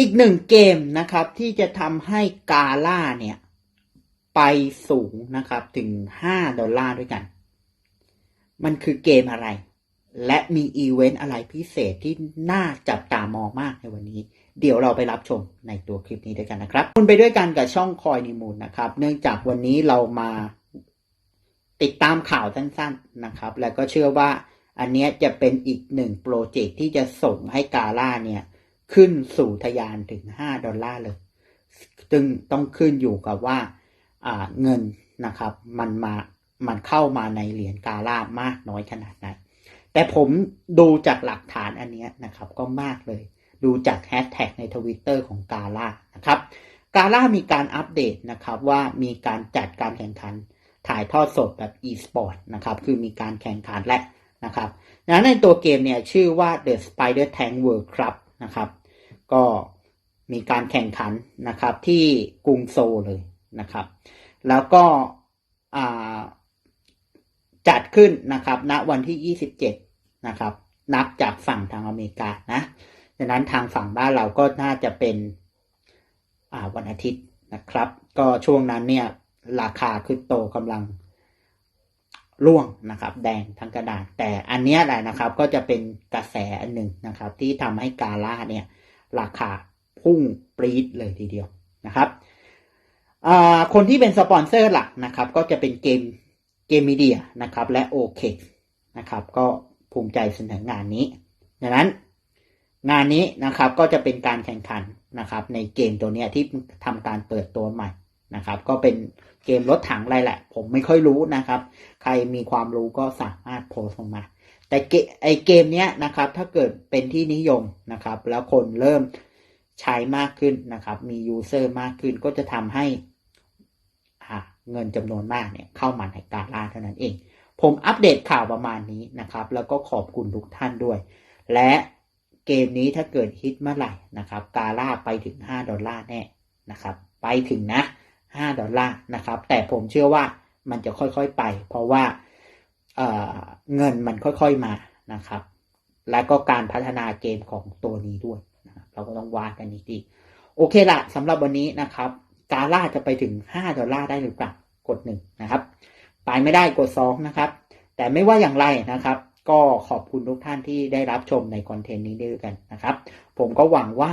อีกหนึ่งเกมนะครับ ที่จะทำให้กาล่าเนี่ย ไปสูงนะครับถึง 5 ดอลลาร์ด้วยกัน มันคือเกมอะไร และมีอีเวนต์อะไรพิเศษที่น่าจับตามองมากในวันนี้ เดี๋ยวเราไปรับชมในตัวคลิปนี้ด้วยกันนะครับคุณไปด้วยกันกับช่องคอยนิมูลนะครับ เนื่องจากวันนี้เรามาติดตามข่าวสั้นๆนะครับ แล้วก็เชื่อว่าอันนี้จะเป็นอีกหนึ่งโปรเจกต์ที่จะส่งให้กาล่าเนี่ย ขึ้นสู่ทะยานถึง 5 ดอลลาร์เลยซึ่งต้องขึ้นอยู่กับว่าเงินนะครับมันมามันเข้ามาในเหรียญกาล่ามากน้อยขนาดไหนแต่ผมดูจากหลักฐานอันนี้นะครับก็มากเลย ดูจากแฮชแท็กในทวิตเตอร์ของกาล่านะครับกาล่ามีการอัปเดตนะครับว่ามีการจัดการแข่งขันถ่ายทอดสดแบบ e-sport นะครับคือมีการแข่งขันและนะครับนะในตัวเกมเนี่ยชื่อว่า The Spider Tank World Cup นะครับ ก็มีการแข่งขันนะครับที่กรุงโซลเลยนะครับ แล้วก็จัดขึ้นนะครับณวันที่ 27 นะครับ นับจากฝั่งทางอเมริกานะดังนั้นทางฝั่งบ้านเราก็น่าจะเป็นวันอาทิตย์นะครับ ก็ช่วงนั้นเนี่ยราคาคริปโตกำลังร่วงนะครับ แดงทั้งกระดาษแต่อันนี้แหละนะครับก็จะเป็นกระแสอันหนึ่งนะครับ ที่ทำให้กาล่าเนี่ย ราคาพุ่งปรี๊ดเลยทีเดียวนะครับคนที่เป็นสปอนเซอร์หลักนะครับ ก็จะเป็นเกมเกมมีเดียนะครับ และโอเคนะครับ ก็ภูมิใจเสนองานนี้ ดังนั้นงานนี้นะครับก็จะเป็นการแข่งขันนะครับ ในเกมตัวนี้ที่ทำการเปิดตัวใหม่นะครับ ก็เป็นเกมรถถังอะไรแหละ ผมไม่ค่อยรู้นะครับ ใครมีความรู้ก็สามารถโพสต์ลงมา แต่เกไอเกมเนี้ยนะครับ ถ้าเกิดเป็นที่นิยมนะครับ แล้วคนเริ่มใช้มากขึ้นนะครับ มียูเซอร์มากขึ้นก็จะทำให้เงินจำนวนมากเนี่ยเข้ามาในกาล่าเท่านั้นเอง ผมอัปเดตข่าวประมาณนี้นะครับ แล้วก็ขอบคุณทุกท่านด้วย และเกมนี้ถ้าเกิดฮิตเมื่อไหร่นะครับกาล่าไปถึง 5 ดอลลาร์แน่นะครับ ไปถึงนะ 5 ดอลลาร์นะครับ แต่ผมเชื่อว่ามันจะค่อยๆไป เพราะว่า เเงินมันค่อยๆมานะครับ และก็การพัฒนาเกมของตัวนี้ด้วยนะรเราก็ต้องวากันอีกทีโอเคละสำหรับวันนี้นะครับกาล่าจะไปถึง 5 ดอลลาร์ได้หรือเปล่ากดหนึ่งนะครับ ไปไม่ได้กด 2 นะครับ แต่ไม่ว่าอย่างไรนะครับ ก็ขอบคุณทุกท่านที่ได้รับชมในคอนเทนต์นี้ด้วยกันนะครับ ผมก็หวังว่า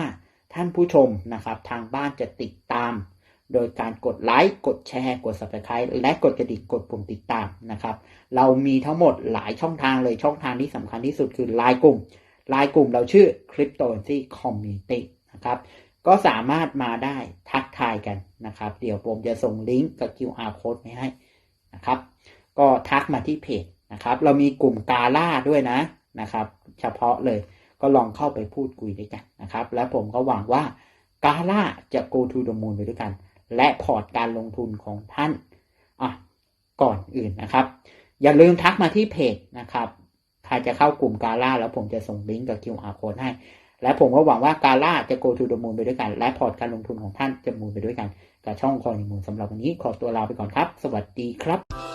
ท่านผู้ชมนะครับ ทางบ้านจะติดตาม โดยการกดไลค์กดแชร์ กด subscribe และกดกระดิ่งกดปุ่มติดตามนะครับ เรามีทั้งหมดหลายช่องทางเลยช่องทางที่สำคัญที่สุดคือไลน์กลุ่มไลน์กลุ่มเราชื่อ Cryptocurrency Community นะครับก็สามารถมาได้ทักทายกันนะครับ เดี๋ยวผมจะส่งลิงก์กับ QR code ไว้ให้นะครับ ก็ทักมาที่เพจนะครับ เรามีกลุ่มกาล่าด้วยนะนะครับ เฉพาะเลยก็ลองเข้าไปพูดคุยด้วยกันนะครับ และผมก็หวังว่ากาล่าจะ go to the moon ไปด้วยกัน และพอร์ตการลงทุนของท่านอะก่อนอื่นนะครับ อย่าลืมทักมาที่เพจนะครับใครจะเข้ากลุ่มกาล่าแล้วผมจะส่งลิงก์กับ QR code ให้ และผมก็หวังว่ากาล่าจะ go to the moon ไปด้วยกัน และพอร์ตการลงทุนของท่านจะมูนไปด้วยกัน กับช่องคอยมูนสำหรับวันนี้ขอตัวลาไปก่อนครับ สวัสดีครับ